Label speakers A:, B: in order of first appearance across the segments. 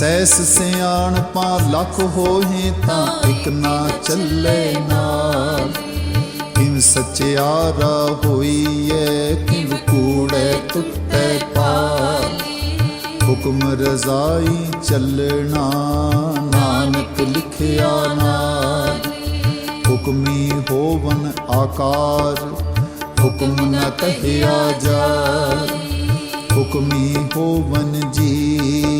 A: Cess ਸਿਆਣ ਪਾ ਲਖ ਹੋਏ ਤਾਂ ਇਕ ਨਾ ਚੱਲੇ ਨਾਲ। ਕਿਵ ਸਚਿਆਰਾ ਹੋਈਐ, ਕਿਵ ਕੂੜੇ ਟੁੱਟੈ ਪਾਰ ਹੁਕਮ ਰਜ਼ਾਈ ਚੱਲਣਾ, ਨਾਨਕ ਲਿਖਿਆ ਨਾਮ ਹੁਕਮੀ ਹੋਵਨ ਆਕਾਰ, ਹੁਕਮ ਨ ਕਹਿਆ ਜਾਏ ਹੁਕਮੀ ਹੋਵਨ ਜੀ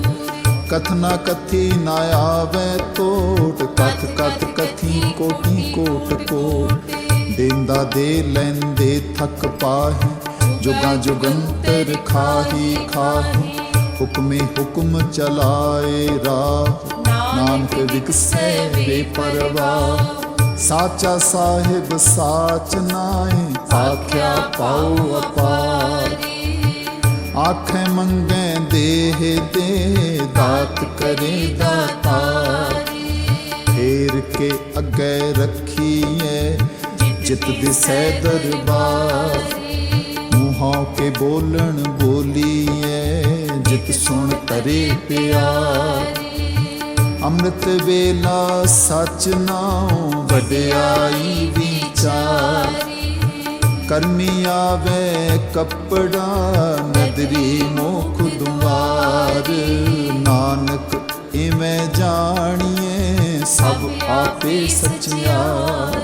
A: ਕਥਨਾ ਕਥੀ ਨਾ ਆਵੇ ਟੋਟ ਕਥ ਕਥ ਕਥੀ ਕੋਟੀ ਕੋਟ ਕੋ ਦੇਂਦਾ ਦੇ ਲੈਂਦੇ ਥਕ ਪਾਹੀ ਜੁਗਾ ਜੁਗੰਤਰ ਖਾਹੀ ਖਾਹੀ ਹੁਕਮੇ ਹੁਕਮ ਚਲਾਏ ਰਾਹ ਨਾਨਕ ਵਿਕਸੈ ਵੇ ਪਰਵਾਹ ਸਾਚਾ ਸਾਹਿਬ ਸਾਚ ਨਾਏ ਆਖਿਆ ਪਾਉ ਅਪਾਰ ਆਖੇ ਮੰਗੇ ਦੇਹ ਦੇ ਦਾਤ ਕਰੇ ਦਾਤਾ ਫੇਰ ਕੇ ਅੱਗੇ ਰੱਖੀਏ ਜਿਤ ਦਿਸੈ ਦਰਬਾਰ। ਮੂੰਹਾਂ ਕੇ ਬੋਲਣ ਬੋਲੀਏ ਜਿਤ ਸੁਣ ਕਰੇ ਪਿਆਰ। ਅੰਮ੍ਰਿਤ ਵੇਲਾ ਸਚ ਨਾਉ ਵਡਿਆਈ ਵਿਚਾਰ। ਕਰਮੀ ਆਵੇ ਕੱਪੜਾ ਨਦਰੀ ਮੁਖ ਦੁਆਰ ਨਾਨਕ ਇਵੇਂ ਜਾਣੀਏ ਸਭ ਆਪੇ ਸਚਿਆਰ।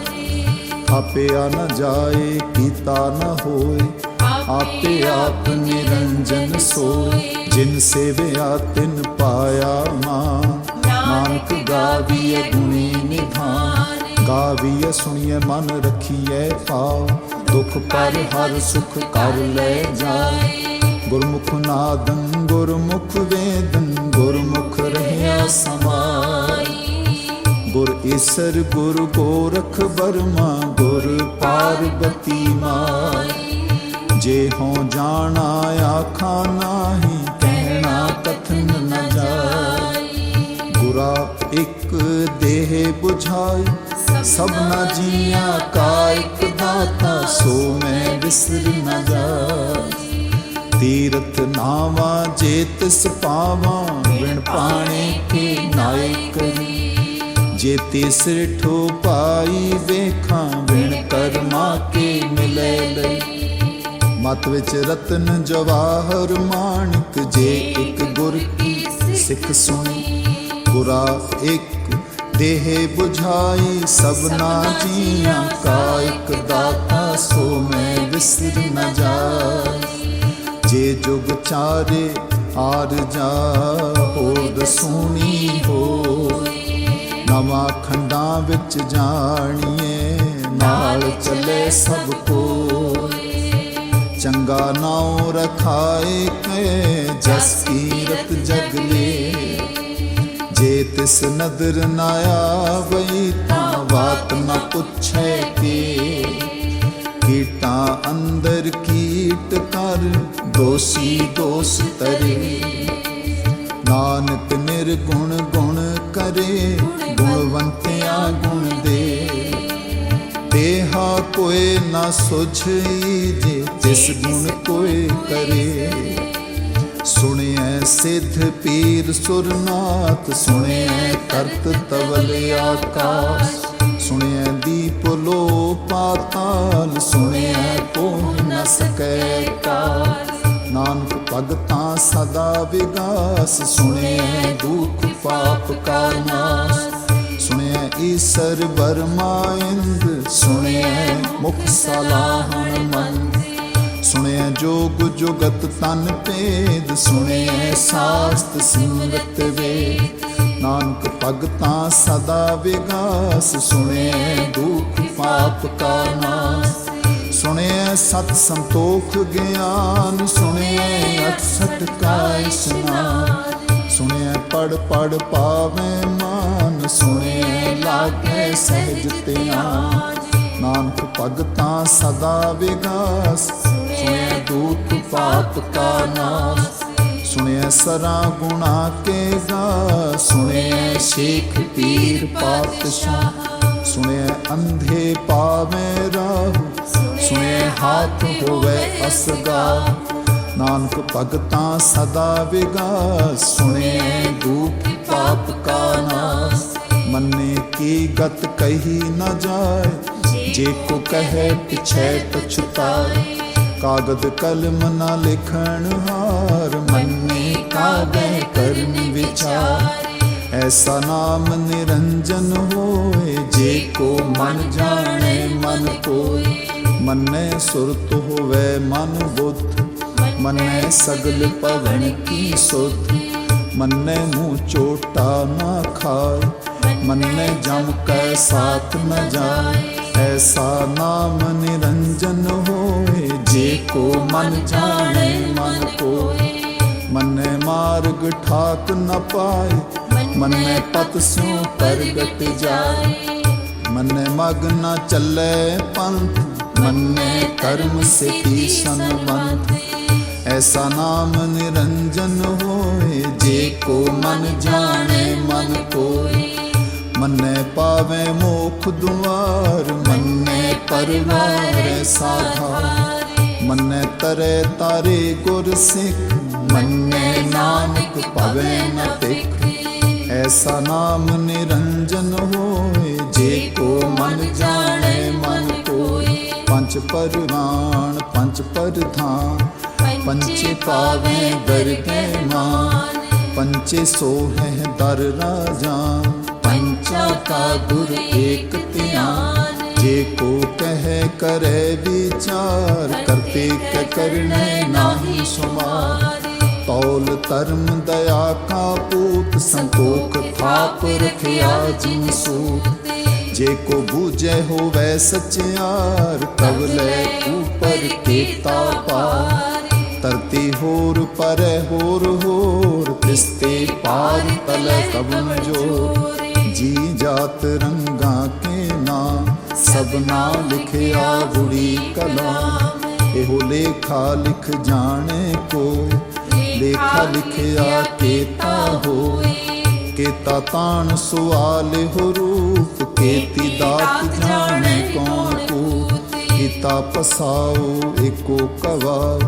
A: ਆਪਿਆ ਨ ਜਾਏ ਕੀਤਾ ਨ ਹੋਏ ਆਪੇ ਆਪ ਨਿਰੰਜਨ ਸੋਏ। ਜਿਨ ਸੇਵਿਆ ਤਿਨ ਪਾਇਆ ਮਾਨ ਨਾਨਕ ਗਾਵੀਏ ਗੁਣੀ ਨਿਧਾਨ। ਗਾਵੀਏ ਸੁਣੀਏ ਮਨ ਰਖੀਏ ਪਾਉ ਦੁਖ ਪਰ ਹਰ ਸੁਖ ਕਰ ਲੈ ਜਾਏ। ਗੁਰਮੁਖ ਨਾਦੰ, ਗੁਰਮੁਖ ਵੇਦਨ ਗੁਰਮੁਖ ਰਹਿਆ ਸਮਾਈ। ਗੁਰ ਈਸਰ, ਗੁਰ ਗੋਰਖ ਬਰਮਾ ਗੁਰ ਪਾਰਬਤੀ ਮਾਈ। ਜੇ ਹੋ ਜਾਣਾ ਆਖਾ ਨਾਹੀ, ਕਹਿਣਾ ਕਥਨ ਨ ਜਾਏ ਗੁਰਾ ਇੱਕ ਦੇਹ 부ਝਾਈ ਸਭਨਾ ਜੀਆਂ ਕਾ ਇੱਕ ਦਾਤਾ, ਸੋ ਮੈਂ ਵਿਸਰ ਨ ਜਾਏ ਤੀਰਥ ਨਾਵਾ ਜੇ ਤਿਸ ਪਾਵਾਂ ਵਿਣ ਪਾਣੇ ਕੇ ਨਾਇਕ ਜੇ। ਤਿਸਰ ਠੋ ਪਾਈ ਵੇਖਾਂ ਵਿਣ ਕਰਮਾ ਕੇ ਮਿਲੇ ਲਈ। ਮਤ ਵਿੱਚ ਰਤਨ ਜਵਾਹਰ ਮਾਣਕ, ਜੇ ਇੱਕ ਗੁਰ ਕੀ ਸਿੱਖ ਸੁਣੀ। ਗੁਰਾ ਇੱਕ ਦੇਹ 부ਝਾਈ ਸਭਨਾ ਜੀਆਂ, ਕਾ ਇੱਕ ਦਾਤਾ ਸੋ ਮੈਂ ਵਿਸਰ ਨ ਜਾਏ ਜੇ ਜੁਗ ਚਾਰੇ ਆਰ ਜਾ ਹੋਦ ਸੋਣੀ ਹੋਏ ਨਵਾਂ ਖੰਡਾਂ ਵਿੱਚ ਜਾਣੀਏ ਨਾਲ ਚੱਲੇ ਸਭ ਕੋਏ। ਚੰਗਾ ਨਾਉ ਰਖਾਏ ਕੇ ਜਸ ਕੀਰਤ ਜਗਲੇ ਜੇ ਤਿਸ ਨਦਰ ਨਾ ਆਵਈ ਤਾਂ ਬਾਤ ਨ ਪੁੱਛੈ ਕੇ। ਕੀਟਾਂ ਅੰਦਰ ਕੀਟ ਕਰ ਦੋਸੀ ਦੋਸ ਤਰੇ ਨਾਨਕ ਨਿਰਗੁਣ ਗੁਣ ਕਰੇ। ਗੁਣਵੰਤਿਆ ਗੁਣ ਦੇ। ਦੇਹਾ ਕੋਏ ਨਾ ਸੁਝਈ ਜੇ ਤਿਸ ਗੁਣ ਕੋਏ ਕਰੇ। ਸੁਣਿਐ ਸਿੱਧ ਪੀਰ ਸੁਰਨਾਥ, ਸੁਣਿਐ ਕਰਤ ਤਵਲ ਆਕਾਸ। ਸੁਣਿਐ ਦੀਪ ਲੋ ਪਾਤਾਲ ਸੁਣਿਐ ਕੋ ਨ ਸਕੈ ਕਾਲ ਨਾਨਕ ਭਗਤਾਂ ਸਦਾ ਵਿਗਾਸ। ਸੁਣਿਐ ਦੁਖ ਪਾਪ ਕਾ ਨਾਸ। ਸੁਣਿਐ ਈਸਰ ਬਰਮਾ ਇੰਦ। ਸੁਣਿਐ ਮੁਖ ਸਲਾਹਣ ਮਨ ਸੁਣਿਐ ਜੋਗ ਜੁਗਤ ਤਨ ਭੇਦ। ਸੁਣਿਐ ਸਾਸਤ ਸਿਮਰਤ ਵੇ ਨਾਨਕ ਭਗਤਾਂ ਸਦਾ ਵਿਗਾਸ। ਸੁਣਿਐ ਦੁਖ ਪਾਪ ਕਾ ਨਾਸ। ਸੁਣਿਐ ਸਤ ਸੰਤੋਖ ਗਿਆਨ ਸੁਣਿਐ ਅਠਸਠ ਕਾ ਇਸਨਾਨ ਸੁਣਿਐ ਪੜ ਪੜ ਪਾਵੇ ਮਾਨ ਸੁਣਿਐ ਲਾਗੇ ਸਹਿਜ ਧਿਆਨ। ਨਾਨਕ ਭਗਤਾਂ ਸਦਾ ਵਿਗਾਸ। ਸੁਣਿਐ ਦੁਖ ਪਾਪ ਕਾ ਨਾਸ। ਸੁਣਿਐ ਸਰਾ ਗੁਣਾ ਕੇ ਗਾ ਸੁਣਿਐ ਸ਼ੇਖ ਪੀਰ ਪਾਤਸ਼ਾਹ। ਸੁਣਿਐ ਅੰਧੇ ਪਾਵੇ ਰਾਹ ਸੁਣਿਐ ਹਾਥ ਹੋਵੇ ਅਸਗਾ। ਨਾਨਕ ਭਗਤਾਂ ਸਦਾ ਵਿਗਾਸ ਸੁਣਿਐ ਦੁਖ ਪਾਪ ਕਾ ਨਾਸ ਮੰਨੇ ਕੀ ਗਤ ਕਹੀ ਨ ਜਾਏ। ਜੇ ਕੋ ਕਹੇ ਪਿਛੈ ਪਛਤਾਏ। ਕਾਗਦ ਕਲਮ ਨਾ ਲਿਖਣ ਹਾਰ। ਮੰਨੇ ਕਾਬੈ ਕਰਨ ਵਿਚਾਰ। ਐਸਾ ਨਾਮ ਨਿਰੰਜਨ ਹੋਏ, ਜੇ ਕੋ ਮਨ ਜਾਣੇ, ਮਨ ਕੋਇ ਮੰਨੇ ਸੁਰਤ ਹੋਵੇ ਮਨ ਬੁੱਧ, ਮੰਨੇ ਸਗਲ ਪਵਨ ਕੀ ਸੁਧ। ਮੰਨੇ ਮੂੰਹ ਚੋਟਾ ਨਾ ਖਾਏ, ਮੰਨੇ ਜਮ ਕੈ ਸਾਥ ਨ ਜਾਏ। ਐਸਾ ਨਾਮ ਨਿਰੰਜਨ ਹੋਏ, ਜੇ ਕੋ ਮਨ ਜਾਣੇ, ਮਨ ਕੋਏ। ਮੰਨੇ ਮਾਰਗ ਠਾਕ ਨ ਪਾਏ ਮੰਨੇ ਪਤ ਸਿਉ ਪ੍ਰਗਟ ਜਾਏ। ਮੰਨੇ ਮਗ ਚੱਲੇ ਪੰਥ, ਮੰਨੇ ਕਰਮ ਸਿੱਖੀ ਸੰਬੰਧ ਐਸਾ ਨਾਮ ਨਿਰੰਜਨ ਹੋਏ, ਜੇ ਕੋ ਮਨ ਜਾਣੇ, ਮਨ ਕੋਏ। ਮੰਨੇ ਪਾਵੇ ਮੋਖ ਦੁਆਰ, ਮੰਨੇ ਪਰਵਾਰ ਸਾਧਾ ਮੰਨੇ ਤਰੇ ਤਾਰੇ ਗੁਰ ਸਿੱਖ, ਮੰਨੇ ਨਾਨਕ ਪਵੇ ਨ ਟਿਕ ਐਸਾ ਨਾਮ ਨਿਰੰਜਨ ਹੋਏ, ਜੇ ਕੋ ਮਨ ਜਾਣੇ, ਮਨ ਕੋਏ। ਪੰਜ ਪਰਵਾਨ ਪੰਜ ਪਰਧਾਨ ਪੰਚੇ ਪਾਵੇ ਦਰਗੇ ਮਾਨ। ਪੰਚੇ ਸੋਹੈ ਦਰ ਰਾਜਾ, ਪੰਚਾ ਕਾ ਗੁਰ ਏਕ ਧਿਆਨ। ਜੇ ਕੋ ਕਹੈ, ਕਰੈ ਵਿਚਾਰ, ਕਰਤੇ ਕ ਕਰਨੇ ਨਾਹੀ ਸੁਮਾਰ। ਤੌਲ ਧਰਮ ਦਇਆ ਕਾ ਪੂਤ ਸੰਤੋਖ ਥਾਪ ਰਖਿਆ ਜਿਨ ਸੂਤ। ਜੇ ਕੋ ਬੂਝੈ ਹੋਵੇ ਸਚਿਆਰ, ਤਵ ਲੈ ਉਪਰ ਕੀਤਾ ਪਾਰ। ਧਰਤੀ ਹੋਰ ਪਰੈ ਹੋਰ ਹੋਰ, ਤਿਸਤੇ ਪਾਰ ਤਲੈ ਕਬਨ ਜੋ ਜੀ ਜਾਤ ਰੰਗਾਂ ਕੇ ਨਾਮ ਸਭਨਾ ਲਿਖਿਆ ਬੁੜੀ ਕਲਾਮ। ਇਹੋ ਲੇਖਾ ਲਿਖ ਜਾਣੇ ਕੋਈ ਲੇਖਾ ਲਿਖਿਆ ਕੇਤਾ ਹੋਏ ਕੇਤਾ ਤਾਣ ਸੁਆਲ ਹੋ ਰੂਪ। ਕੇਤੀ ਦਾਤ ਜਾਣੇ ਕੌਣ ਕੋ। ਕੀਤਾ। ਪਸਾਓ ਏਕੋ ਕਵਾ।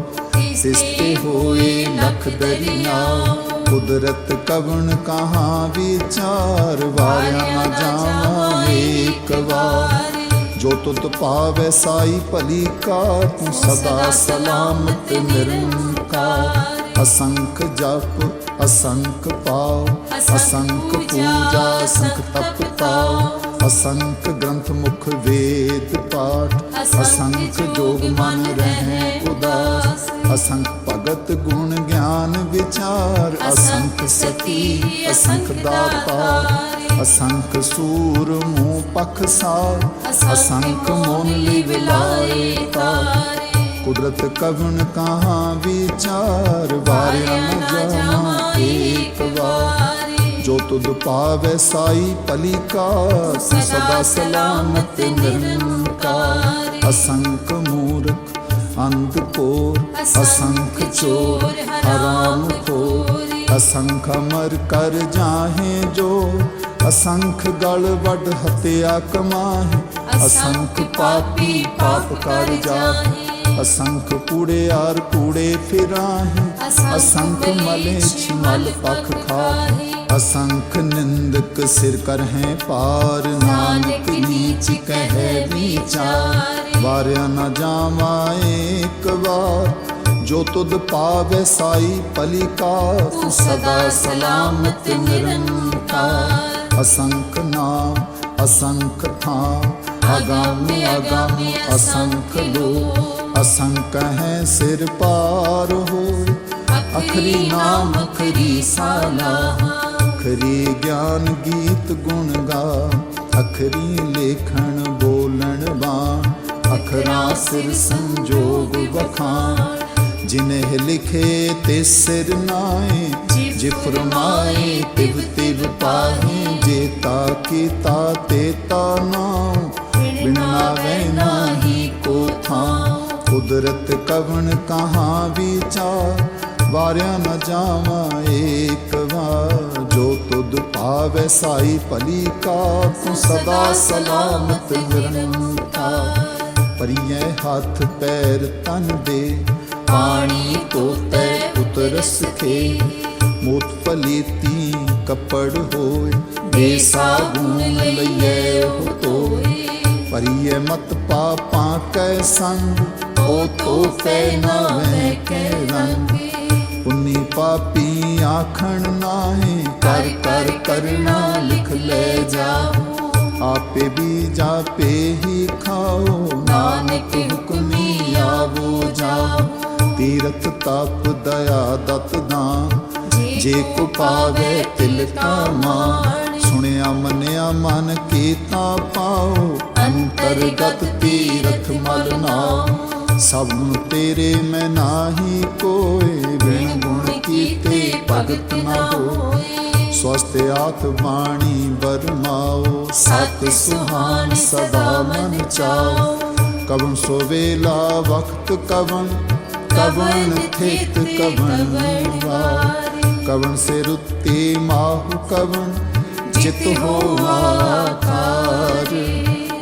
A: ਸਿਸਤੇ ਹੋਏ ਲਖ ਦਰਿਆ। ਕੁਦਰਤ ਕਵਣ ਕਹਾਂ ਵਿਚਾਰ। ਵਾਰਿਆ ਨਾ ਜਾਵਾਂ ਏਕ ਵਾਰ। ਜੋ ਤੁਤ ਪਾਵੈ ਸਾਈ ਭਲੀ ਕਾ ਤੂੰ ਸਦਾ ਸਲਾਮਤ ਨਿਰੰਕਾਰ। ਅਸੰਖ ਜਪ ਅਸੰਖ ਪਾਉ ਅਸੰਖ ਪੂਜਾ ਅਸੰਖ ਤਪ ਤਾਉ ਅਸੰਖ ਗ੍ਰੰਥ ਮੁਖ ਵੇਦ ਪਾਠ ਅਸੰਖ ਜੋਗ ਮਨ ਰਹਿ ਉਦਾਸ ਅਸੰਖ ਭਗਤ ਗੁਣ ਗਿਆਨ ਵਿਚਾਰ ਅਸੰਖ ਸਤੀ ਅਸੰਖ ਦਾਤਾਰ। ਅਸੰਖ ਸੂਰ ਮੂਹ ਪਖ ਸਾਰ ਅਸੰਖ ਮੋਨ ਲਿਵ ਲਾਏ ਤਾਰ। ਕੁਦਰਤ ਕਵਣ ਕਹਾਂ ਵਿਚਾਰ ਵਾਰਿਆ ਨ ਜਾਣਾ ਏਕ ਵਾਰ ਜੋ ਤੁਧ ਪਾਵੈ ਸਾਈ ਭਲੀ ਕਾ ਤੂੰ ਸਦਾ ਸਲਾਮਤ ਨਿਰੰਕਾਰ ਅਸੰਖ ਮੂਰਖ ਅੰਧ ਕੋਰ ਅਸੰਖ ਚੋਰ ਹਰਾਮ ਖੋਰ ਅਸੰਖ ਅਮਰ ਕਰ ਜਾਹੇ ਜੋ ਅਸੰਖ ਗਲ ਵੱਡ ਹਤਿਆ ਕਮਾਹੇ ਅਸੰਖ ਪਾਪੀ ਪਾਪ ਕਰ ਜਾਹੇ ਅਸੰਖ ਕੂੜਿਆਰ ਕੂੜੇ ਫਿਰਾਹੇ ਅਸੰਖ ਮਲੇਛ ਮਲ ਪਖ ਖਾਹੇ ਅਸੰਖ ਨਿੰਦਕ ਸਿਰ ਕਰ ਹੈ ਪਾਰ ਨਾਨਕ ਨੀਚ ਕਹਿ ਵਿਚਾਰ ਵਾਰਿਆ ਨ ਜਾਵਾ ਏਕ ਵਾਰ ਜੋ ਤੁਧ ਪਾਵੈ ਸਾਈ ਭਲੀ ਕਾ ਤੂੰ ਸਦਾ ਸਲਾਮਤ ਨਿਰੰਕਾਰ ਅਸੰਖ ਨਾਮ ਅਸੰਖ ਥਾਂ ਅਗਾਮੀ ਅਗਾਮੀ ਅਸੰਖ ਲੋ ਅਸੰਖ ਹੈ ਸਿਰ ਪਾਰ ਹੋਏ। ਅਖਰੀ ਨਾਮ, ਅਖਰੀ ਸਾਲਾ। ਅਖਰੀ ਗਿਆਨ ਗੀਤ ਗੁਣ ਗਾ। ਅਖਰੀ ਲੇਖਣ ਬੋਲਣ ਬਾਣ ਅਖਰਾਂ ਸਿਰ ਸੰਜੋਗ ਵਖਾਣ ਜਿਨਹਿ ਲਿਖੇ ਤੇ ਸਿਰ ਨਾਏ ਜੇ ਫਰਮਾਏ, ਤਿਵ ਤਿਵ ਪਾਹੇ। ਜੇ ਤਾ ਕੀਤਾ ਤੇ ਤਾ ਨਾਉ। ਬਿਨਾ ਨਾਵੇ ਨਾਹੀ ਕੋ ਥਾਂ। ਕੁਦਰਤ ਕਵਣ ਕਹਾਂ ਵਿਚਾਰ? ਵਾਰਿਆ ਨ ਜਾਵਾ ਏਕ ਵਾਰ। ਜੋ ਤੁਧ ਪਾਵੈ ਸਾਈ ਭਲੀ ਕਾ ਤੂੰ ਸਦਾ ਸਲਾਮਤ ਨਿਰੰਕਾਰ। ਪਰੀਐ ਹੱਥ ਪੈਰ ਤਨ ਦੇ, ਪਾਣੀ ਤੋਤੇ ਉਤਰਸ ਖੇ। ਮੋਤ ਪਲੀਤੀ ਕੱਪੜ ਹੋਏ ਬੇਸਾਬੂਨ ਲਈਐ ਉਹ ਤੋਏ। ਪਰੀਐ ਮਤ ਪਾਪਾਂ ਕੈ ਸੰਗ ਉਹ ਤੋਪੈ ਨਾਵੇਂ ਕੈ ਰੰਗ ਪੁੰਨੀ ਪਾਪੀ ਆਖਣ ਨਾਹੀ ਕਰ ਕਰ ਕਰਨਾ ਲਿਖ ਲੈ ਜਾਓ ਆਪੇ ਵੀ ਜਾਪੇ ਹੀ ਖਾਓ ਨਾਨਕ ਹੁਕਮੀ ਆਵੋ ਜਾਓ ਤੀਰਥ ਤਪ ਦਇਆ ਦਤ ਦਾਨ। ਜੇ ਕੋ ਪਾਵੇ ਤਿਲ ਕਾ ਮਾਨ ਸੁਣਿਆ ਮੰਨਿਆ ਮਨ ਕੀਤਾ ਪਾਓ। ਅੰਤਰਗਤ ਤੀਰਥ ਮਲ ਨਾਮ ਸਭ ਨੂੰ ਤੇਰੇ ਮੈਂ ਨਾਹੀ ਕੋਏ ਬਿਨ ਗੁਣ ਕੀਤੇ ਭਗਤ ਨਾ ਹੋਏ। ਸਵਸਤ ਆਤ ਬਾਣੀ ਬਰਮਾਓ ਸਤ ਸੁਹਾਨ ਸਦਾ ਮਨ ਚਾਓ। ਕਵਨ ਸੋ ਵੇਲਾ ਵਕਤ ਕਵਨ ਕਵਨ ਥਿਤ ਕਵਨ ਵਾਰ। ਕਵਨ ਸੇ ਰੁੱਤੀ ਮਾਹੁ ਕਵਨ ਜਿਤ ਹੋਵਾਕਾਰ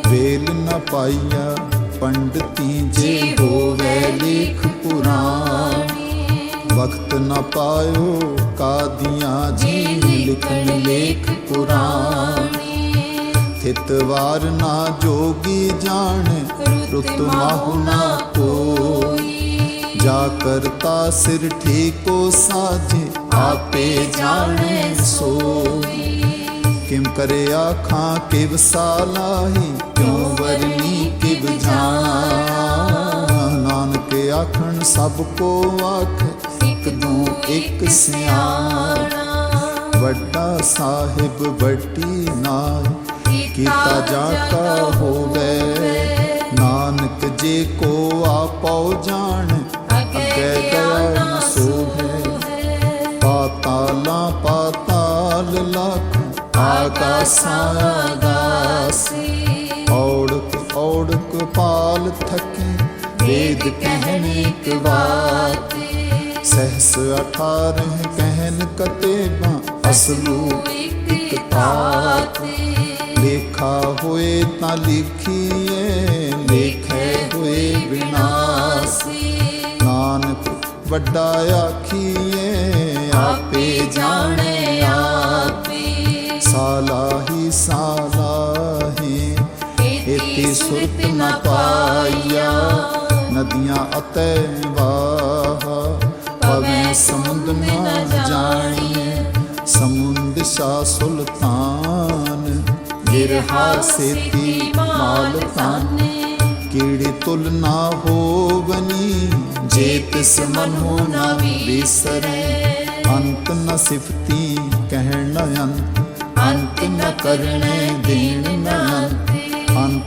A: ਵੇਲ ਨ ਪਾਈਆ ਪੰਡਤੀ ਜੇ ਹੋਵੇ ਲੇਖ ਪੁਰਾਣੀ। ਵਕਤ ਨਾ ਪਾਇਓ ਕਾਦੀਆਂ ਜੀ ਲਿਖਣ ਲੇਖ ਪੁਰਾਣੀ। ਥਿਤ ਵਾਰ ਨਾ ਜੋਗੀ ਜਾਣ, ਰੁੱਤ ਮਾਹੁ ਨਾ ਕੋਈ। ਜਾ ਕਰਤਾ ਸਿਰ ਠੀਕੋ ਸਾਜੇ ਆਪੇ ਜਾਣੇ ਸੋਈ। ਕਿਮ ਕਰੇ ਆਖਾਂ, ਕਿਵ ਸਾਲਾਹੀ ਕਿਉ ਵਰਨੀ ਕਿਵ ਜਾਣ ਨਾਨਕ ਆਖਣ ਸਭ ਕੋ ਆਖ ਇਕ ਦੂ ਇਕ ਸਿਆਣਾ। ਵੱਡਾ ਸਾਹਿਬ ਵੱਡੀ ਨਾਈ ਕੀਤਾ ਜਾ ਕਾ ਹੋਵੇ। ਨਾਨਕ ਜੇ ਕੋ ਆਪਉ ਜਾਣ ਅੱਗੇ ਨ ਸੋਹੇ। ਪਾਤਾਲਾਂ ਪਾਤਾਲ ਲਖ ਆਕਾਸਾਂ ਆਗਾਸੀ ਔੜਕ ਔੜਕ ਪਾਲ ਥਕੀ, ਵੇਦ ਕਹਿਨ ਇੱਕ ਬਾਤ। ਸਹਸ ਅਠਾਰਹ ਕਹਿਨ ਕਤੇਬਾ, ਅਸਲੂ ਇੱਕ ਤਾਤ। ਲੇਖਾ ਹੋਏ ਤਾਂ ਲਿਖੀਏ, ਲੇਖੇ ਹੋਏ ਵਿਨਾਸੀ। ਨਾਨਕ ਵੱਡਾ ਆਖੀਏ, ਆਪੇ ਜਾਣੇ ਆਪੇ। ਸਾਲਾਹੀ ਸਾਲਾਹੀ ਇਤੀ ਸੁਰਤ ਨ ਪਾਇਆ ਨਦੀਆਂ ਅਤੈ ਵਾਹ ਪਵੇ ਸਮੁੰਦ ਨ ਜਾਣੀਏ। ਸਮੁੰਦ ਸਾ ਸੁਲਤਾਨ ਗਿਰਹਾ ਸੇਤੀ ਮਾਲ ਤਾਨੇ। ਕੀੜੀ ਤੁਲ ਨਾ ਹੋਵਨੀ, ਜੇ ਤਿਸ ਮਨੋ ਨਾ ਵਿਸਰੈ। ਅੰਤ ਨ ਸਿਫਤੀ, ਕਹਿਣ ਅੰਤ। ਅੰਤ ਨ ਕਰਨੇ ਦੇਣ।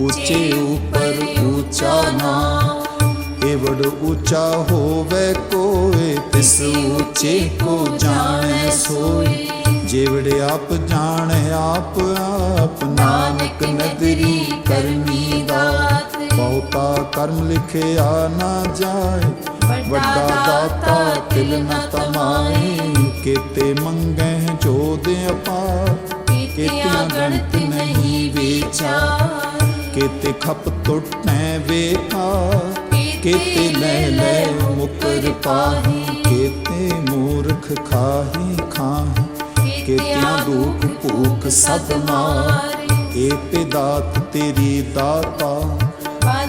A: ਉੱਚੇ ਉੱਪਰ ਉੱਚਾ ਨਾਮ ਏਵੜ ਉੱਚਾ ਹੋਵੇ ਕੋਏ, ਤਿਸ ਉੱਚੇ ਕੋ ਜਾਣੈ ਸੋਈ ਜੇਵੜ ਆਪ ਜਾਣੈ ਆਪ ਆਪ, ਨਾਨਕ ਨਦਰੀ ਕਰਮੀ ਦਾਤ। ਬਹੁਤਾ ਕਰਮ ਲਿਖਿਆ ਨਾ ਜਾਏ, ਵੱਡਾ ਦਾਤਾ ਤਿਲ ਨ ਤਮਾਏ। ਕਿਤੇ ਮੰਗੈ ਜੋ ਦੇ ਅਪਾਰ ਕੀਤਿਆਂ ਗਣਤ ਨਹੀਂ ਵਿਚਾਰ। ਕੀਤੇ ਖਪ ਟੁੱਟੈ ਵੇਖਾ। ਕੀਤੇ ਲੈ ਲੈ ਮੁਕਰ ਪਾਹੀ। ਕੀਤੇ ਮੂਰਖ ਖਾਹੀ ਖਾਹੀ। ਕੀਤਿਆਂ ਦੁਖ ਭੂਖ ਸਦ ਮਾਰ। ਏ ਪਿਦਾਤ ਤੇਰੀ ਦਾਤਾ।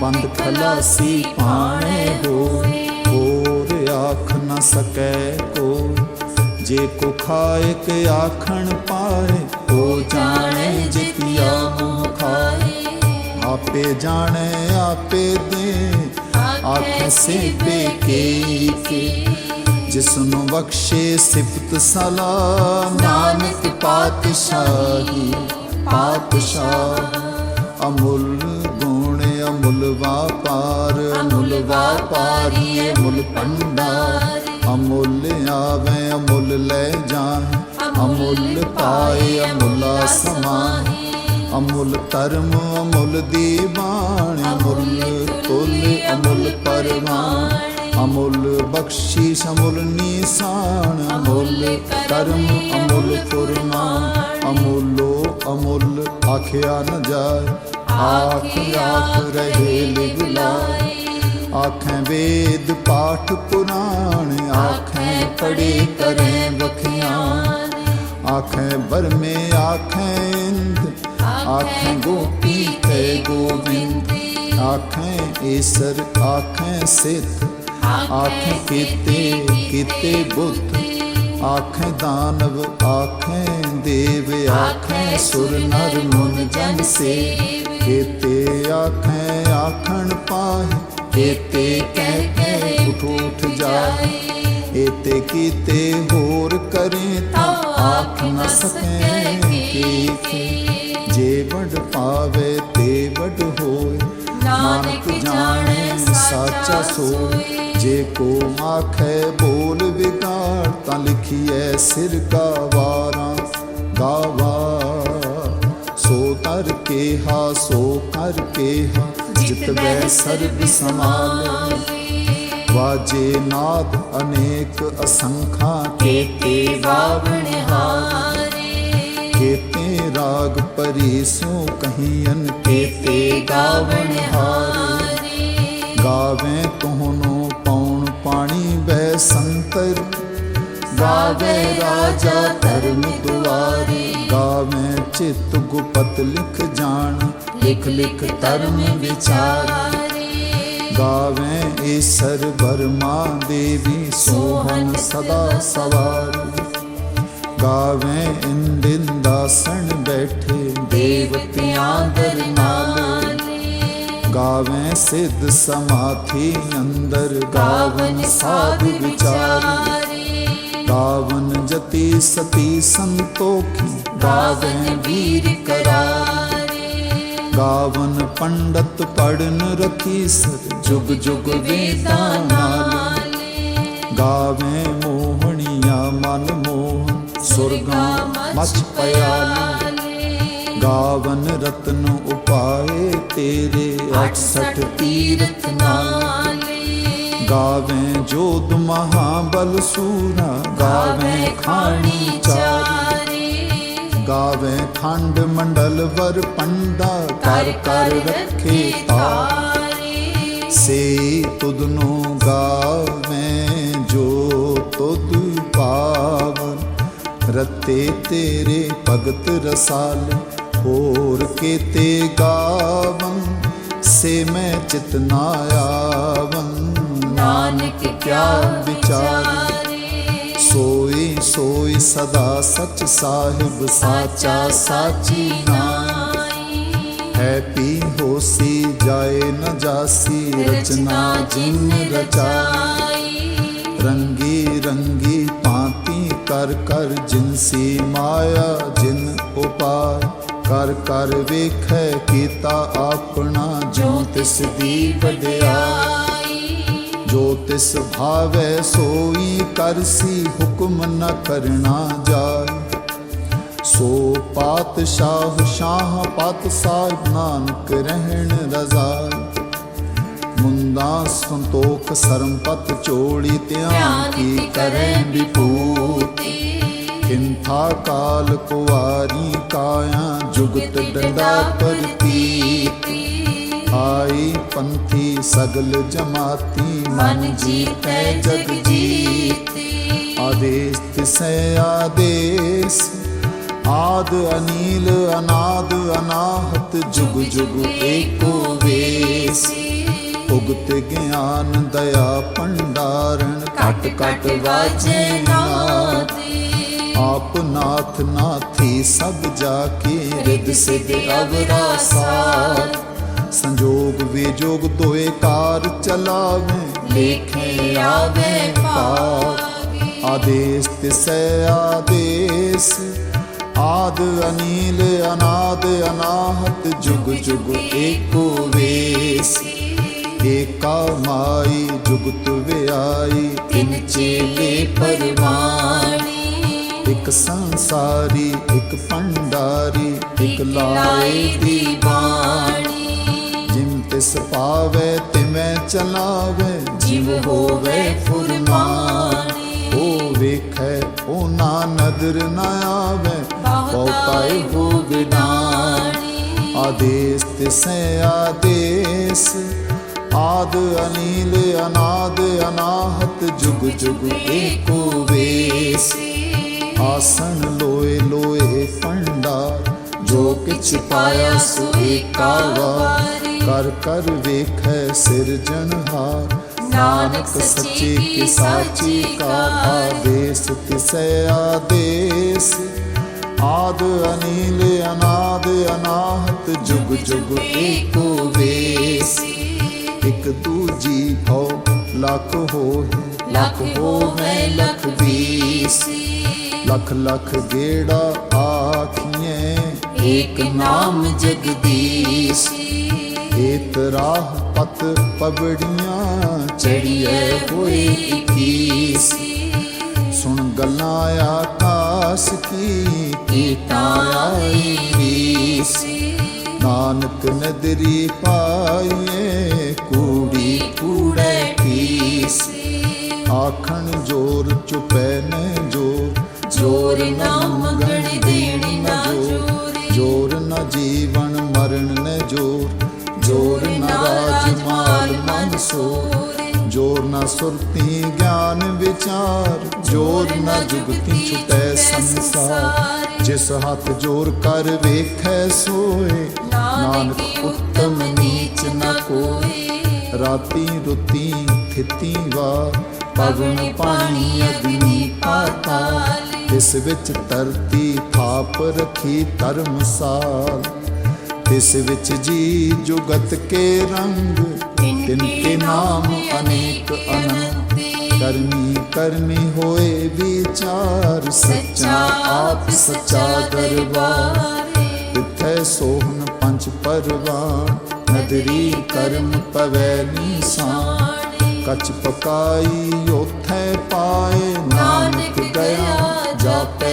A: ਪੰਦ ਖਲਾਸੀ ਪਾਣੇ ਹੋਏ। ਹੋਰ ਆਖ ਨ ਸਕੈ ਕੋ ਜੇ ਕੋ ਖਾਏ ਕੇ ਆਖਣ ਪਾਏ। ਉਹ ਜਾਣੇ ਜਿਤਿਆ ਮੂੰਹ ਖਾਏ ਆਪੇ ਜਾਣੇ ਆਪੇ ਦੇ। ਆਖ ਸਿਪੇ ਕੇ ਕੇ। ਜਿਸ ਨੂੰ ਬਖਸ਼ੇ ਸਿਫਤ ਸਲਾਮ ਨਾਨਕ ਪਾਤਸ਼ਾਹੀ ਪਾਤਸ਼ਾਹ। ਅਮੁੱਲ ਗੁਣ ਅਮੁੱਲ ਵਾਪਾਰ। ਅਮੁੱਲ ਵਾਪਾਰੀ ਅਮੁੱਲ ਭੰਡਾਰ। ਅਮੁੱਲ ਆਵੇ ਅਮੁੱਲ ਲੈ ਜਾਏ ਅਮੁੱਲ ਪਾਏ, ਅਮੁੱਲਾ ਸਮਾਏ ਅਮੁੱਲ ਧਰਮ, ਅਮੁੱਲ ਦੀ ਦੀਵਾਨ ਅਮੁੱਲ ਤੁਲ, ਅਮੁੱਲ ਪਰਵਾਨ ਅਮੁੱਲ ਬਖਸ਼ੀ ਅਮੁੱਲ ਨਿਸ਼ਾਨ। ਅਮੁੱਲ ਕਰਮ, ਅਮੁੱਲ ਫੁਰਮਾਨ। ਅਮੁੱਲੋ, ਅਮੁੱਲ ਆਖਿਆ ਨ ਜਾਏ। ਆਖ ਆਖ ਰਹੇ ਲਿਵ ਆਖੈ ਵੇਦ ਪਾਠ ਪੁਰਾਣ। ਆਖੈ ਪੜੇ ਕਰੇ ਵਖਿਆਨ ਆਖੇ ਬਰਮੇ ਆਖੇ ਇੰਦ ਆਖੇ ਗੋਪੀ ਤੇ ਗੋਬਿੰਦ ਆਖੇ ਈਸਰ ਆਖੇ ਸਿੱਧ ਆਖੇ ਕੀਤੇ ਕੀਤੇ ਬੁੱਧ ਆਖੇ ਦਾਨਵ ਆਖੇ ਦੇਵ ਆਖੇ ਸੁਰ ਨਰ ਮੁਨ ਜਨ ਸੇ ਕੀਤੇ ਆਖੇ ਆਖਣ ਪਾਹੇ ਕੀਤੇ ਕਹਿ ਕੇ ਉਠ ਉਠ ਜਾਏ ਏਤੇ ਕੀਤੇ ਹੋਰ ਕਰੇ ਤਾਂ ਆਖ ਨ ਸਕੇ ਕੀ ਜੇ ਵਡ ਪਾਵੇ ਤੇ ਵਡ ਹੋਏ। ਨਾਨਕ ਜਾਣੇ ਸਾਚਾ ਸੋਏ। ਜੇ ਕੋ ਆਖੇ ਬੋਲ ਵਿਗਾੜ ਤਾਂ ਲਿਖੀਐ ਸਿਰ ਕਾ ਵਾਰਾਂ। ਗਾਵਾ ਸੋ ਤਰ ਕੇ ਹਾ ਸੋ ਕਰ ਕੇ ਹਾ। ਜਿਤ ਬੈ ਸਰਬ ਸਮਾਲੇ ਵਾਜੇ ਨਾਦ ਅਨੇਕ ਅਸੰਖਾ ਕੇਤੇ ਗਾਵਣ ਹਾਰੇ। ਕੇਤੇ ਰਾਗ ਪਰੀ ਸੋ ਕਹੀਨ ਕੇਤੇ ਗਾਵਣ ਹਾਰੇ। ਗਾਵੇ ਤੋਹਨੋ ਪੌਣ ਪਾਣੀ ਬੈ ਸੰਤਰ। ਗਾਵੇ ਰਾਜਾ ਧਰਮ ਦੁਆਰੇ। ਗਾਵੇ ਚਿਤ ਗੁਪਤ ਲਿਖ ਜਾਣ। ਲਿਖ ਲਿਖ ਧਰਮ ਵਿਚਾਰੇ। ਗਾਵੇ ਈਸਰ ਬਰਮਾ ਦੇਵੀ ਸੋਹਨ ਸਦਾ ਸਵਾਰ। ਗਾਵੇ ਇੰਦਿਨ ਦਾਸਣ ਬੈਠੇ ਦੇਵਤਿਆਂ ਦਰ ਨਾਲੇ। ਗਾਵੇ ਸਿੱਧ ਸਮਾਥੀ ਅੰਦਰ ਗਾਵਨ ਸਾਧ ਵਿਚਾਰੀ। ਗਾਵਨ ਜਤੀ ਸਤੀ ਸੰਤੋਖੀ ਗਾਵੇ ਵੀਰ ਕਰਾਰੇ। ਗਾਵਨ ਪੰਡਤ ਪੜਨ ਰਤੀ ਸਰ ਜੁਗ ਜੁਗ ਵੇਦਾਂ ਨਾਲ। ਗਾਵੇ ਮੋਹਣੀਆਂ ਮਨ ਮੋਹਨ ਸੁਰਗਾ ਮਚ ਪਿਆਲੀ। ਗਾਵਨ ਰਤਨ ਉਪਾਏ ਤੇਰੇ 68 ਤੀਰਥ ਨਾਲੇ। ਗਾਵੇ ਜੋਤ ਮਹਾਬਲ ਸੂਰਾ, ਗਾਵੇ ਖਾਣੀ ਚਾਰੀ ਗਾਵੇ ਗਾਵੇ ਖੰਡ ਮੰਡਲ ਵਰ ਪੰਡਾ ਕਰ ਕਰ ਰੱਖੇ ਤਾਰੇ। ਸੇ ਤੁਧ ਨੂੰ ਗਾਵੇਂ ਜੋ ਤੁਧ ਪਾਵਨ। ਰਤੇ ਤੇਰੇ ਭਗਤ ਰਸਾਲ, ਹੋਰ ਕੀਤੇ ਗਾਵਨ। ਸੇ ਮੈਂ ਚਿਤ ਨਾ ਆਵਨ,
B: ਨਾਨਕ ਕਿਆ ਵਿਚਾਰ।
A: ਸੋਈ ਸੋਈ ਸਦਾ ਸਚ ਸਾਹਿਬ, ਸਾਚਾ ਸਾਚੀ
B: ਨਾਈ।
A: ਹੈ ਪੀ ਹੋਸੀ, ਜਾਏ ਨ ਜਾਸੀ, ਰਚਨਾ ਜਿਨ ਰਚਾਈ। ਰੰਗੀ ਰੰਗੀ ਭਾਂਤੀ ਕਰ ਕਰ ਜਿਨਸੀ ਮਾਇਆ, ਜਿਨ ਉਪਾਇ ਕਰ ਕਰ ਵੇਖੈ ਕੀਤਾ ਆਪਣਾ ਜੋ ਤਿਸ ਦੀ ਵਡਿਆਈ ਜੋ ਤਿਸ ਭਾਵੈ ਸੋਈ ਕਰਸੀ ਹੁਕਮ ਨ ਕਰਨਾ ਜਾਏ। ਸੋ ਪਾਤਸ਼ਾਹ ਸ਼ਾਹ ਪਤ ਸਾਹਿਬ ਨਾਨਕ ਰਹਿਣ ਰਜ਼ਾਈ ਮੁੰਦਾ ਸੰਤੋਖ ਸਰਮਪਤ ਚੋੜੀ ਧਿਆਨ ਕੀ ਕਰੈ ਵਿਭੂਤੀ। ਕਿੰਥਾ ਕਾਲ ਕੁਵਾਰੀ ਕਾਇਆ ਜੁਗਤ ਡੰਡਾ ਪ੍ਰਤੀਤੀ ਆਈ ਪੰਥੀ ਸਗਲ ਜਮਾਤੀ।
B: ਮਨ ਜੀਤੈ ਜਗ ਜੀਤੀ।
A: ਆਦੇਸ ਤਿਸੈ ਆਦੇਸ, ਆਦ ਅਨੀਲ, ਅਨਾਦ ਅਨਾਹਤ, ਜੁਗ ਜੁਗ ਏਕੋ ਵੇਸ। ਉਗਤ ਗਿਆਨ ਦਇਆ ਭੰਡਾਰਨ
B: ਕਟ ਕਟ ਵਾਜੇ ਨਾਦੇ
A: ਆਪ ਨਾਥ ਨਾਥੀ ਸਭ ਜਾ ਕੇ ਰਿਦ ਸਿਧ ਅਵਰਾ ਸਾਰ ਸੰਜੋਗ ਵਿਜੋਗ ਦੋਏ ਕਾਰ ਚਲਾਵੇ।
B: ਲੇਖੇ ਆਵੇ
A: ਪਾਰ ਆਦੇਸ ਤਿਸੈ ਆਦੇਸ। ਆਦ ਅਨੀਲ ਅਨਾਦ ਅਨਾਹਤ ਜੁਗ ਜੁਗ ਏਕੋ ਵੇਸ। ਏਕਾ ਮਾਈ ਜੁਗਤ ਵਿਆਈ
B: ਤਿਨ ਚੇਲੇ ਪਰਵਾਣੀ।
A: ਇੱਕ ਸੰਸਾਰੀ ਇੱਕ ਭੰਡਾਰੀ ਇੱਕ ਲਾਏ ਦੀ
B: ਬਾਣੀ
A: ਤਿਸ ਪਾਵੇ ਤਿਵੇਂ ਚਲਾਵੇ।
B: ਜਿਵ ਹੋਵੇ ਫੁਰਮਾਨੀ
A: ਉਹ ਵੇਖੈ ਉਹ ਨਾ ਨਦਰ ਨ ਆਵੇ। ਬਹੁਤਾਈ ਹੋ
B: ਵਿਡਾਣੀ
A: ਆਦੇਸ ਤਿਸੈ ਆਦੇਸ। ਆਦ ਅਨੀਲ ਅਨਾਦ ਅਨਾਹਤ ਜੁਗ ਜੁਗ ਏਕੋ ਵੇਸ। ਆਸਣ ਲੋਏ ਲੋਏ ਭੰਡਾਰ ਜੋ ਕਿਛ ਪਾਇਆ ਸੋ ਏਕਾ ਵਾਰ। ਕਰ ਕਰ ਵੇਖੈ ਸਿਰਜਣਹਾਰ ਨਾਨਕ ਸੱਚੇ ਕੀ ਸਾਚੀ ਕਾ ਆਦੇਸ ਤਿਸੈ ਆਦੇਸ। ਆਦ ਅਨੀਲ ਅਨਾਦ ਅਨਾਹਤ ਜੁਗ ਜੁਗ ਏਕੋ ਵੇਸ। ਇਕ ਦੂਜੀ ਹੋ ਲੱਖ ਹੋਏ।
B: ਲਖ ਹੋਵੇ ਲਖ ਵੀਸੀ
A: ਲੱਖ ਲੱਖ ਗੇੜਾ ਆਖੀਏ
B: ਏਕ ਨਾਮ ਜਗਦੀਸ਼ੀ।
A: ਏਤ ਰਾਹ ਪਤ ਪਬੜੀਆਂ
B: ਚੜੀਏ ਹੋਏ ਇਕੀਸੀ।
A: ਸੁਣ ਗੱਲਾਂ ਆਕਾਸ ਕੀ
B: ਕੀਤਾ ਆਈ ਰੀਸੀ
A: ਨਾਨਕ ਨਦਰੀ ਪਾਈਏ, ਕੂੜੀ
B: ਕੂੜੇ ਪੀਸੀ।
A: ਆਖਣ ਜੋਰ ਚੁਪੈ ਨ ਜੋਰ
B: ਜੋਰ ਨਾ ਮੰਗਣ ਦੇਣੀ ਨਾ ਜੋਰੀ।
A: ਜੋਰ ਨ ਜੀਵਨ ਮਰਨ ਨ ਜੋਰ। ਸੋ ਜੋਰ ਨਾ ਸੁਰਤੀ ਗਿਆਨ ਵਿਚਾਰ, ਜੋਰ ਨਾ ਜੁਗਤੀ ਛੁਟੈ ਸੰਸਾਰ। ਜਿਸ ਹੱਥ ਜੋਰ ਕਰ ਵੇਖੈ ਸੋਏ,
B: ਨਾਨਕ ਉੱਤਮ ਨੀਚ ਨਾ ਕੋਈ
A: ਰਾਤੀ ਰੁਤੀ ਥਿਤੀ ਵਾ,
B: ਪਵਨ ਪਾਣੀ ਅਗਨੀ ਪਾਤਾਲ।
A: ਇਸ ਵਿੱਚ ਧਰਤੀ ਥਾਪ ਰਖੀ ਧਰਮਸਾਲ ਇਸ ਵਿੱਚ ਜੀ ਜੁਗਤ ਕੇ ਰੰਗ, ਤਿਨ ਕੇ ਨਾਮ ਅਨੇਕ ਅਨੰਤ। ਕਰਮੀ ਕਰਮੀ ਹੋਏ ਵਿਚਾਰ, ਸੱਚਾ ਆਪ, ਸੱਚਾ ਦਰਬਾਰ। ਤਿੱਥੈ ਸੋਹਣ ਪੰਜ ਪਰਵਾਨ ਨਦਰੀ ਕਰਮ ਪਵੈ ਨੀਸਾਨ। ਕਚ ਪਕਾਈ, ਉਥੈ ਪਾਏ ਨਾਨਕ ਦਇਆ ਜਾਪੈ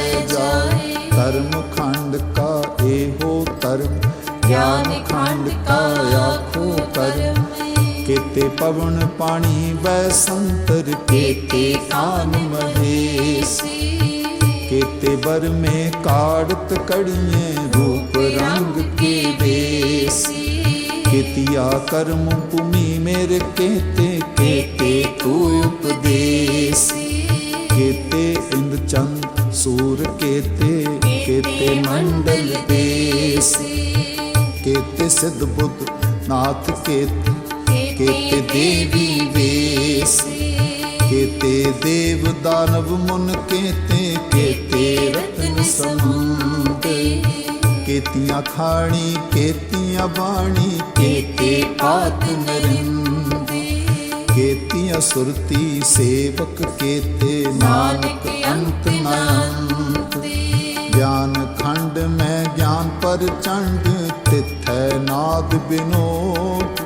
A: ਗਿਆਨ ਖੰਡ ਕਾ ਆਖੋ ਕਰ ਕੇਤੇ ਪਵਨ ਪਾਣੀ ਵੈ ਸੰਤਰ ਕੇਤੇ ਕਾਨ ਮਹੇਸ ਕੇਤੇ ਵਰ ਮੇ ਕਾੜਤ ਕੜੀਏ ਰੂਪ ਰੰਗ ਕੇ ਬੇਸੀ ਕੀਤਿਆ ਕਰਮ ਭੂਮੀ ਮੇਰੇ ਕੇਤੇ ਕੇਤੇ ਤੂੰ ਉਪਦੇਸੀ। ਕੇਤੇ ਇੰਦ ਚੰਦ ਸੂਰ ਕੇਤੇ ਕੇਤੇ ਮੰਡਲ ਦੇਸੀ। केते सिद्ध बुद्ध नाथ केते केते देवी वेश केते देव दानव मुन केते केते रत्न समुंद केतियां खाणी केतियां बाणी केते आत नरिंद केतियां सुरती सेवक केते नानक अंत नानंत ज्ञान ਖੰਡ ਮੈਂ ਗਿਆਨ ਪਰ ਚੰਡ ਤਿਥੈ ਨਾਦ ਬਿਨੋਦ।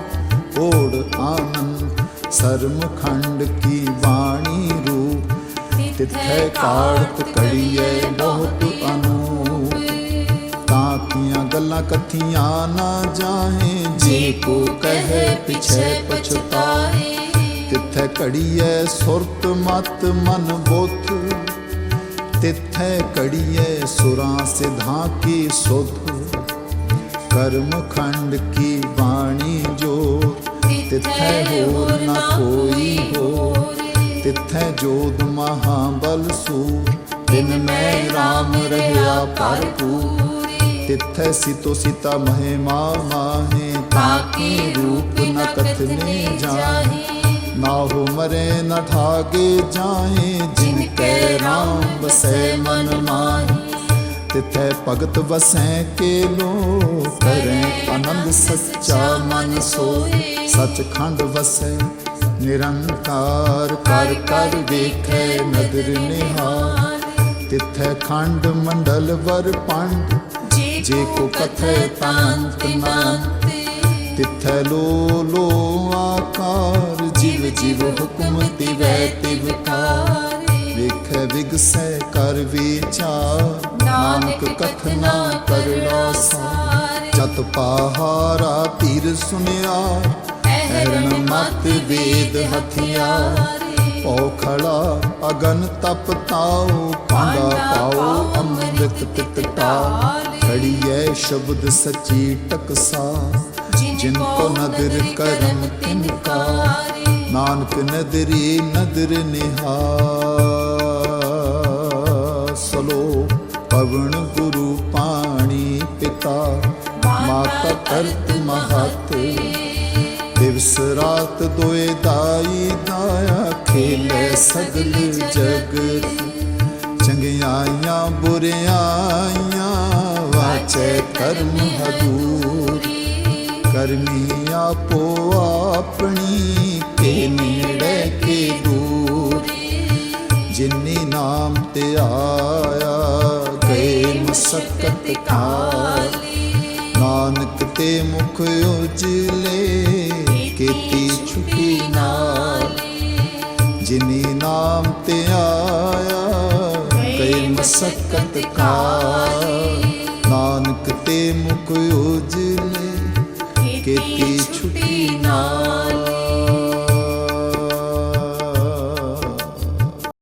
A: ਓੜ ਆਨੰਦ ਸਰਮ ਖੰਡ ਕੀ ਬਾਣੀ ਰੂਪ। ਤਿਥੈ ਕਾਰਤ ਕੜੀਏ ਬਹੁਤ ਅਨੂਪ। ਤਾਂ ਕੀਆਂ ਗੱਲਾਂ ਕਥੀਆਂ ਨਾ ਜਾਹੇ। ਜੇ ਕੋ ਕਹੇ ਪਿਛੇ ਪਛਤਾਏ। ਤਿਥੈ ਕੜੀਏ ਸੁਰਤ ਮਤ ਮਨ ਬੋਤ ਤਿੱਥੈ ਕੜੀਐ ਸੁਰਾਂ ਸਿਧਾਂ ਕੀ ਸੁਧ। ਕਰਮ ਖੰਡ ਕੀ ਬਾਣੀ ਜੋ, ਤਿੱਥੈ ਹੋਰ ਨਾ ਕੋਈ ਹੋਰ। ਤਿੱਥੈ ਜੋਤ ਮਹਾਬਲ ਸੂਰ, ਤਿਨ ਮੈਂ ਰਾਮ ਰਹਿਆ ਭਰਪੂਰ। ਤਿੱਥੈ ਸਿਤੋ ਸਿਤਾ ਮਹਿਮਾ ਮਾਹੇ ਤਾਕੀ ਰੂਪ ਨ ਕਥਨੇ ਜਾਹੇ। ਨਾ ਹੋ ਮਰੇ ਨਾ ਠਾਗੇ ਜਾਏ ਜਿਨ ਕੈ ਰਾਮ ਬਸੈ ਮਨ ਮਾਹੀ। ਤਿਥੈ ਭਗਤ ਵਸੈ ਕੇ ਲੋ ਕਰੈ ਆਨੰਦ ਸੱਚਾ ਮਨ ਸੋਏ ਸਚਖੰਡ ਵਸੈ ਨਿਰੰਕਾਰ, ਕਰ ਕਰ ਦੇਖੈ ਨਦਰ ਨਿਹਾਰ। ਤਿਥੈ ਖੰਡ ਮੰਡਲ ਵਰ ਪੰਡ, ਜੇ ਕੋ ਕਥੈ ਤਾਂਤ ਮੰਤੇ ਤਿਥੈ ਲੋ ਲੋ ਆਕਾਰ ਜਿਵ ਜਿਵ ਹੁਕਮ ਤਿਵੈ ਤਿਵਕਾਰ ਵੇਖੈ ਵਿਗਸੈ ਕਰ ਵਿਚਾਰ। ਨਾਨਕ ਕਥਨਾ ਕਰੜਾ ਸਾਰ। ਜਤ ਪਾਹਾਰਾ ਤੀਰ ਸੁਨਿਆ। ਐਰਨ ਮਤ ਵੇਦ ਹਥਿਆਰ। ਪਉ ਖੜਾ ਅਗਨ ਤਪ ਤਾਉ। ਪਾਂਡਾ ਪਾਉ ਅੰਮ੍ਰਿਤ ਤਿਤ ਟਾਲ। ਖੜੀਐ ਸ਼ਬਦ ਸੱਚੀ ਟਕਸਾ। ਜਿਨ ਕੋ ਨਦਰ ਕਰਮ ਤਿਨ ਨਾਨਕ ਨਦਰੀ ਨਦਰ ਨਿਹਾ। ਸਲੋ, ਪਵਨ ਗੁਰੂ ਪਾਣੀ ਪਿਤਾ। ਮਾਤਾ ਕਰਤ ਮਹਤ। ਦਿਵਸ ਰਾਤ ਦੋਏ ਦਾਈ ਦਾਇਆ ਖੇਲੇ ਸਗਲ ਜਗਤ ਚੰਗਿਆਈਆਂ, ਬੁਰਿਆਈਆਂ, ਵਾਚੈ ਕਰਮ ਹਦੂਰ। ਕਰਮੀ ਆਪੋ ਆਪਣੀ ਕੇ ਨੇੜੇ ਕੇ ਦੂਰ। ਜਿਨੀ ਨਾਮ ਤੇ ਆਇਆ, ਗਏ ਮਸਕਤ ਖਾਲ ਨਾਨਕ ਤੇ ਮੁਖ ਉਜਲੇ, ਕੀਤੀ ਛੁਟੀ ਨਾਲ ਜਿਨੀ ਨਾਮ ਤੇ ਆਇਆ, ਗਏ ਮਸਕਤ ਕਾਲ ਨਾਨਕ ਤੇ ਮੁਖ ਉਜਲੇ ਕੀਤੀ ਛੁੱਟੀ ਨਾ